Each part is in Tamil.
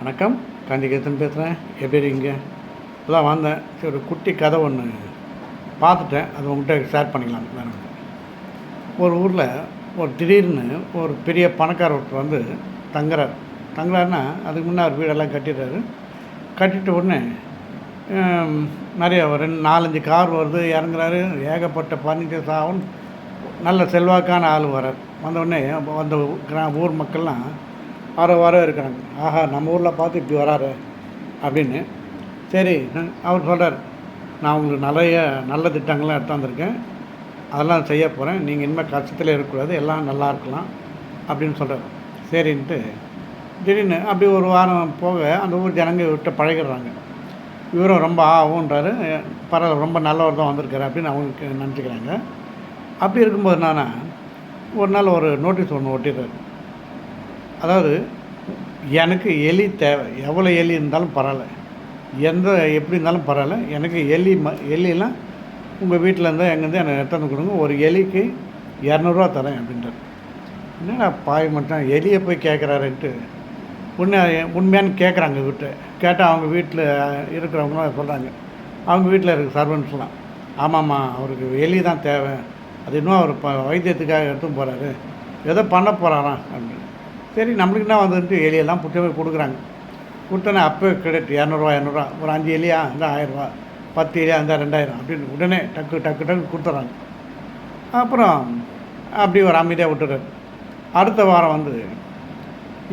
வணக்கம். காந்திகேதன் பேசுகிறேன் எப்படி இருக்கீங்க? இப்போதான் வந்தேன். சரி ஒரு குட்டி கதை ஒன்று பார்த்துட்டேன். அது உங்கள்கிட்ட ஷேர் பண்ணிக்கலாம். வேறு ஒரு ஊரில் ஒரு திடீர்னு ஒரு பெரிய பணக்கார ஒருத்தர் வந்து தங்குறார். தங்குறாருன்னா அதுக்கு முன்னே அவர் வீடெல்லாம் கட்டிடுறாரு. கட்டிட்ட உடனே நிறைய ஒரு ரெண்டு நாலஞ்சு கார் வருது இறங்குறாரு. ஏகப்பட்ட பர்னிச்சர்ஸ் ஆகும் நல்ல செல்வாக்கான ஆள் வரார் வந்த அந்த கிரா ஊர் மக்கள்லாம் வர வர இருக்கிறாங்க ஆஹா நம்ம ஊரில் பார்த்து இப்படி வராரு அப்படின்னு. சரி அவர் சொல்கிறார் நான் உங்களுக்கு நிறைய நல்ல திட்டங்கள்லாம் எடுத்து வந்திருக்கேன். அதெல்லாம் செய்ய போகிறேன் நீங்கள் இனிமேல் கஷ்டத்தில் இருக்கக்கூடாது. எல்லாம் நல்லா இருக்கலாம் அப்படின்னு சொல்கிறார் சரின்ட்டு திடீர்னு அப்படி ஒரு வாரம் போக அந்த ஊர் ஜனங்க விட்டு பழகிடுறாங்க. இவரும் ரொம்ப ஆகுன்றாரு பரவாயில்ல ரொம்ப நல்லவர் தான் வந்திருக்காரு அப்படின்னு அவங்க நினச்சிக்கிறாங்க. அப்படி இருக்கும்போது என்னன்னா ஒரு நாள் ஒரு நோட்டீஸ் ஒன்று ஒட்டிடுறாரு. அதாவது எனக்கு எலி தேவை. எவ்வளோ எலி இருந்தாலும் பரவாயில்ல. எந்த எப்படி இருந்தாலும் பரவாயில்ல. எனக்கு எலி ம எலிலாம் உங்கள் வீட்டில் இருந்தால் எங்கேருந்து எனக்கு எடுத்து வந்து கொடுங்க. ஒரு எலிக்கு இரநூறுவா தரேன் அப்படின்றார். என்னடா பாய் மட்டும் எலியை போய் கேட்குறாருன்ட்டு உண்மை உண்மையானு கேட்குறாங்க விட்டு கேட்டால் அவங்க வீட்டில் இருக்கிறவங்களாம் சொல்கிறாங்க அவங்க வீட்டில் இருக்க சர்வன்ஸ்லாம் ஆமாம்மா அவருக்கு எலி தான் தேவை. அது இன்னும் அவர் ப வைத்தியத்துக்காக எடுத்துன்னு போகிறாரு ஏதோ பண்ண போகிறாராம் அப்படின்னு. சரி நம்மளுக்கு என்ன வந்துட்டு எலியெல்லாம் பிடிச்ச போய் கொடுக்குறாங்க. கொடுத்தோன்னே அப்போ கிரெடிட் இரநூறுவா இரநூறுவா. ஒரு அஞ்சு எலியா இருந்தால் ஆயிரரூவா பத்து எலியா இருந்தால் ரெண்டாயிரம் அப்படின்னு உடனே டக்கு டக்கு டக்கு கொடுத்துட்றாங்க அப்புறம் அப்படி ஒரு அமைதியாக விட்டுறாரு. அடுத்த வாரம் வந்து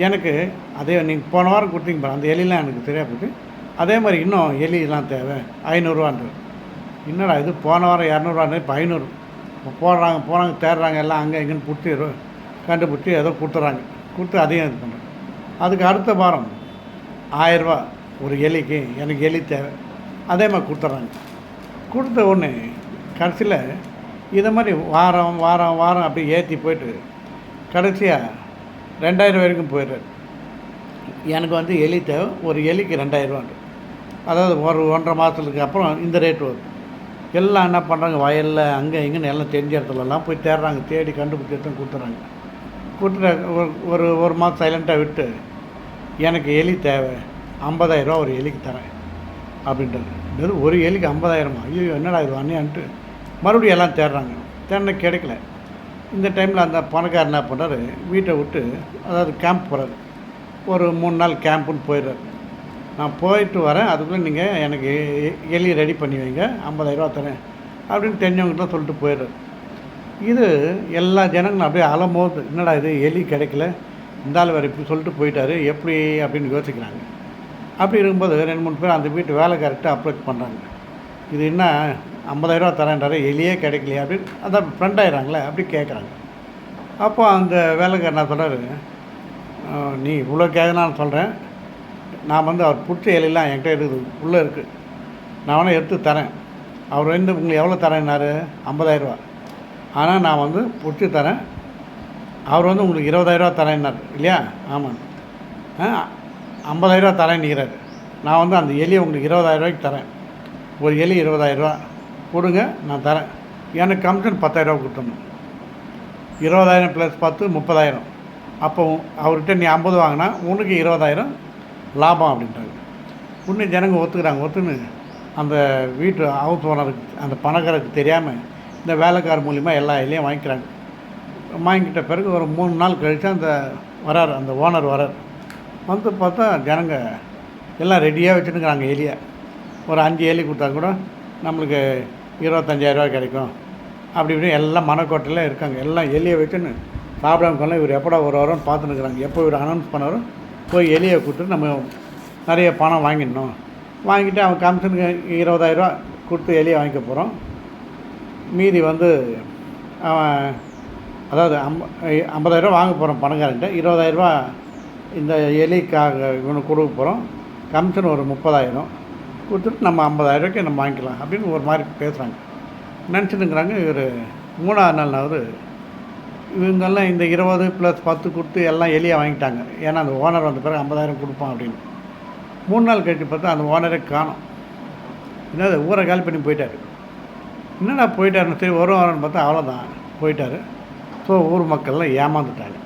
எனக்கு அதே நீங்கள் போன வாரம் கொடுத்தீங்க பாரு அந்த எலிலாம் எனக்கு சரியாக போச்சு. அதே மாதிரி இன்னும் எலிலாம் தேவை ஐநூறுரூவான்றது என்னடா இது போன வாரம் இரநூறுவான்னு இப்போ ஐநூறு. இப்போ போடுறாங்க போனாங்க தேடுறாங்க எல்லாம் அங்கே இங்கேன்னு பிடிச்சி கண்டுபிடிச்சி ஏதோ கொடுத்துட்றாங்க கொடுத்து அதையும் இது பண்ணுறாங்க அதுக்கு அடுத்த வாரம் ஆயரூபா ஒரு எலிக்கு எனக்கு எலி தேவை. அதே மாதிரி கொடுத்துட்றாங்க. கொடுத்த உடனே கடைசியில் இதை மாதிரி வாரம் வாரம் வாரம் அப்படி ஏற்றி போயிட்டு கடைசியாக ரெண்டாயிரம் வரைக்கும் போயிடுறாரு. எனக்கு வந்து எலி தேவை ஒரு எலிக்கு ரெண்டாயிரரூவான்ட்டு அதாவது ஒரு ஒன்றரை மாதத்துக்கு அப்புறம் இந்த ரேட் வரும். எல்லாம் என்ன பண்ணுறாங்க வயலில் அங்கே இங்கேன்னு எல்லாம் தெரிஞ்ச இடத்துலலாம் போய் தேடுறாங்க தேடி கண்டுபிடிச்சி எடுத்து கொடுத்துட்றாங்க. கூட்டுற ஒரு ஒரு ஒரு மாதம் சைலண்ட்டாக விட்டு எனக்கு எலி தேவை ஐம்பதாயிரரூவா ஒரு எலிக்கு தரேன் அப்படின்றது ஒரு எலிக்கு ஐம்பதாயிரமா? ஐயோ என்னடா இது அண்ணியான்ட்டு மறுபடியும் எல்லாம் தேடுறாங்க. தேடின கிடைக்கல. இந்த டைமில் அந்த பணக்காரர் என்ன பண்ணுறாரு வீட்டை விட்டு அதாவது கேம்ப் போகிறாரு ஒரு மூணு நாள் கேம்ப்புன்னு போயிடுறாரு. நான் போயிட்டு வரேன் அதுக்குள்ளே நீங்கள் எனக்கு எலி ரெடி பண்ணி வைங்க ஐம்பதாயிரரூவா தரேன் அப்படின்னு தெரிஞ்சவங்ககிட்ட சொல்லிட்டு போயிடுறாரு. இது எல்லா ஜனங்களும் அப்படியே அலமோது என்னடா இது எலி கிடைக்கல? இந்த ஆள் வேறு இப்படி சொல்லிட்டு போயிட்டாரு எப்படி? அப்படின்னு யோசிக்கிறாங்க. அப்படி இருக்கும்போது ரெண்டு மூணு பேர் அந்த வீட்டு வேலை கரெக்டாக அப்ரோச் பண்ணுறாங்க இது என்ன ஐம்பதாயிரரூவா தரேன்றாரு எலியே கிடைக்கலையே? அப்படின்னு அதான் ஃப்ரெண்ட் ஆயிடுறாங்களே அப்படி கேட்குறாங்க. அப்போ அந்த வேலைக்காரர் நான் சொல்கிறாரு நீ இவ்வளோ கேட்கலான்னு சொல்கிறேன் நான் வந்து அவர் பிடிச்ச எலிலாம் என்கிட்ட இருக்குது உள்ளே இருக்குது நான் வேணால் எடுத்து தரேன். அவர் வந்து உங்களுக்கு எவ்வளோ தரேன்னாரு? ஐம்பதாயிரரூவா ஆனால் நான் வந்து பிடிச்சி தரேன். அவர் வந்து உங்களுக்கு இருபதாயிரரூவா தரேன்னார். இல்லையா? ஆமாம். ஆ ஐம்பதாயிரரூவா தரேன்னுக்கிறாரு நான் வந்து அந்த எலியை உங்களுக்கு இருபதாயிரரூவாய்க்கு தரேன். ஒரு எலி இருபதாயிரரூவா. கொடுங்க நான் தரேன். எனக்கு கமிஷன் பத்தாயிரரூவா கொடுத்தணும் இருபதாயிரம் ப்ளஸ் பத்து முப்பதாயிரம். அப்போ அவர்கிட்ட நீ ஐம்பது வாங்கினா உனக்கு இருபதாயிரம் லாபம் அப்படின்றாங்க உடனே ஜனங்க ஒத்துக்கிறாங்க. ஒத்துன்னு அந்த வீட்டு ஹவுஸ் ஓனருக்கு அந்த பணக்காரருக்கு தெரியாமல் இந்த வேலைக்கார் மூலிமா எல்லா எல்லையும் வாங்கிக்கிறாங்க. வாங்கிக்கிட்ட பிறகு ஒரு மூணு நாள் கழித்து அந்த வரார் அந்த ஓனர் வரார். வந்து பார்த்தா ஜனங்க எல்லாம் ரெடியாக வச்சுருக்குறாங்க எலியை ஒரு அஞ்சு எலி கொடுத்தா கூட நம்மளுக்கு இருபத்தஞ்சாயிரரூவா கிடைக்கும். அப்படி இப்படி எல்லாம் மனக்கோட்டையில் இருக்காங்க. எல்லாம் எலியை வச்சுன்னு சாப்பிடாம இவர் எப்படா ஒரு வாரம் பார்த்துன்னு இருக்கிறாங்க. எப்போ இவர் அனௌன்ஸ் பண்ணாரோ போய் எலியை கொடுத்துட்டு நம்ம நிறைய பணம் வாங்கிடணும். வாங்கிட்டு அவன் கமிஷனுக்கு இருபதாயிரரூவா கொடுத்து எலியை வாங்கிக்க போகிறோம் மீதி வந்து அவன் அதாவது ஐம்ப ஐம்பதாயிரரூவா வாங்க போகிறோம் பணக்காரன்ட்ட. இருபதாயிரரூபா இந்த எலிக்காக இவனுக்கு கொடுக்க போகிறோம் கமிஷன் ஒரு முப்பதாயிரம். கொடுத்துட்டு நம்ம ஐம்பதாயிரரூவாய்க்கு நம்ம வாங்கிக்கலாம் அப்படின்னு ஒரு மாதிரி பேசுகிறாங்க நினச்சிட்டுங்கிறாங்க இவர். மூணாவது நாள் அவர் இவங்கெல்லாம் இந்த இருபது ப்ளஸ் பத்து கொடுத்து எல்லாம் எலியாக வாங்கிட்டாங்க. ஏன்னா அந்த ஓனர் வந்த பிறகு ஐம்பதாயிரம் கொடுப்பான் அப்படின்னு. மூணு நாள் கழிச்சு பார்த்தா அந்த ஓனரே காணும். என்னது ஊரை காலி பண்ணி போயிட்டார். என்னடா போயிட்டாருன்னு சரி வரும் வரன்னு பார்த்தா அவ்வளோதான் போயிட்டாரு. ஸோ ஊர் மக்கள்லாம் ஏமாந்துட்டாங்க.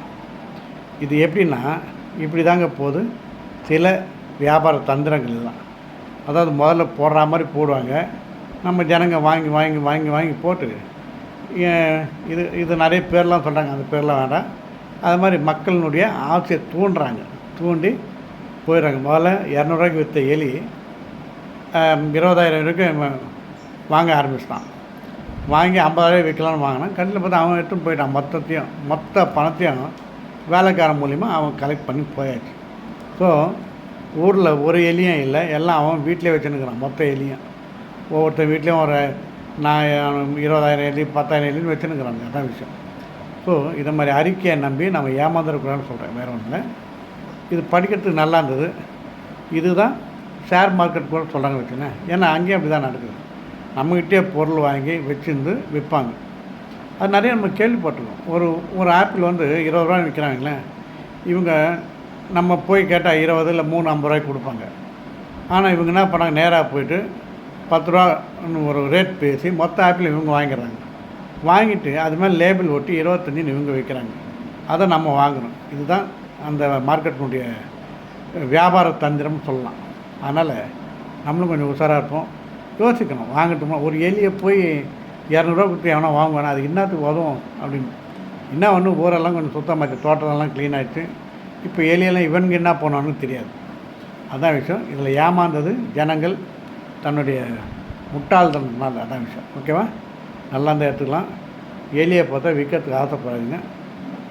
இது எப்படின்னா இப்படி தாங்க போகுது. சில வியாபார தந்திரங்கள் தான் அதாவது முதல்ல போடுற மாதிரி போடுவாங்க. நம்ம ஜனங்க வாங்கி வாங்கி வாங்கி வாங்கி போட்டு இது இது நிறைய பேர்லாம் சொல்கிறாங்க அந்த பேர்லாம் வேண்டாம். அது மாதிரி மக்களினுடைய ஆசையை தூண்டுறாங்க. தூண்டி போயிடுறாங்க. முதல்ல இரநூறுவாய்க்கு விற்ற எலி இருபதாயிரம் வரைக்கும் வாங்க ஆரம்பிச்சிட்டான். வாங்கி ஐம்பதாயிரம் விற்கலான்னு வாங்கினான். கடையில் பார்த்தா அவன் எடுத்துன்னு போயிட்டான். மொத்தத்தையும் மொத்த பணத்தையும் வேலைக்காரன் மூலிமா அவன் கலெக்ட் பண்ணி போயாச்சு. ஸோ ஊரில் ஒரு எலியும் இல்லை. எல்லாம் அவன் வீட்டிலே வச்சுன்னுக்குறான். மொத்த எலியும். ஒவ்வொருத்தர் வீட்லேயும் ஒரு நான் இருபதாயிரம் எலி பத்தாயிரம் எலின்னு வச்சுன்னுக்குறாங்க அதான் விஷயம். ஸோ இதை மாதிரி அறிக்கையை நம்பி நம்ம ஏமாந்துடக்கூடாதுன்னு சொல்கிறேன் வேறு ஒன்றும் இது படிக்கிறதுக்கு நல்லா இருந்தது. இதுதான் ஷேர் மார்க்கெட் கூட சொல்கிறாங்க வச்சுனேன் ஏன்னா அங்கேயும் அப்படி தான் நடக்குது. நம்மக்கிட்டே பொருள் வாங்கி வச்சுருந்து விற்பாங்க. அது நிறைய நம்ம கேள்விப்பட்டிருக்கோம். ஒரு ஒரு ஆப்பிள் வந்து இருபது ரூபாய் விற்கிறாங்களே இவங்க நம்ம போய் கேட்டால் இருபது இல்லை மூணு ஐம்பது ரூபாய்க்கு கொடுப்பாங்க. ஆனால் இவங்க என்ன பண்ணாங்க? நேராக போயிட்டு பத்து ரூபான்னு ஒரு ரேட் பேசி மொத்த ஆப்பிள் இவங்க வாங்கிடுறாங்க. வாங்கிட்டு அது மேலே லேபிள் ஒட்டி இருபத்தஞ்சின்னு இவங்க விற்கிறாங்க. அதை நம்ம வாங்கணும் இதுதான் அந்த மார்க்கெட்டினுடைய வியாபார தந்திரம்னு சொல்லலாம். அதனால் நம்மளும் கொஞ்சம் உஷாராக இருப்போம். யோசிக்கணும். வாங்கட்டுமா? ஒரு எலியை போய் இரநூறுவா கொடுத்து எவனா வாங்குவேன்? அது என்னத்துக்கு உதவும் அப்படின்னு. என்ன ஒன்று ஊரெல்லாம் கொஞ்சம் சுத்தமாச்சு தோட்டமெல்லாம் க்ளீன் ஆகிடுச்சு இப்போ எலியெல்லாம் இவனுக்கு என்ன போனான்னு தெரியாது. அதான் விஷயம். இதில் ஏமாந்தது ஜனங்கள் தன்னுடைய முட்டாள்தனத்தினால அதான் விஷயம். ஓகேவா? நல்லா இருந்தால் எடுத்துக்கலாம். எலியை பார்த்தா விற்கிறதுக்கு ஆசைப்படாதீங்க.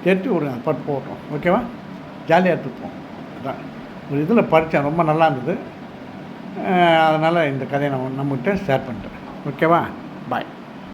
தெரிஞ்சு விடுங்க பட்டு போட்டோம். ஓகேவா? ஜாலியாக எடுத்துப்போம். அதான். ஒரு இதில் படித்தேன் ரொம்ப நல்லா இருந்தது. அதனால் இந்த கதையை நான் நம்மகிட்ட ஷேர் பண்ணுறேன் ஓகேவா பாய்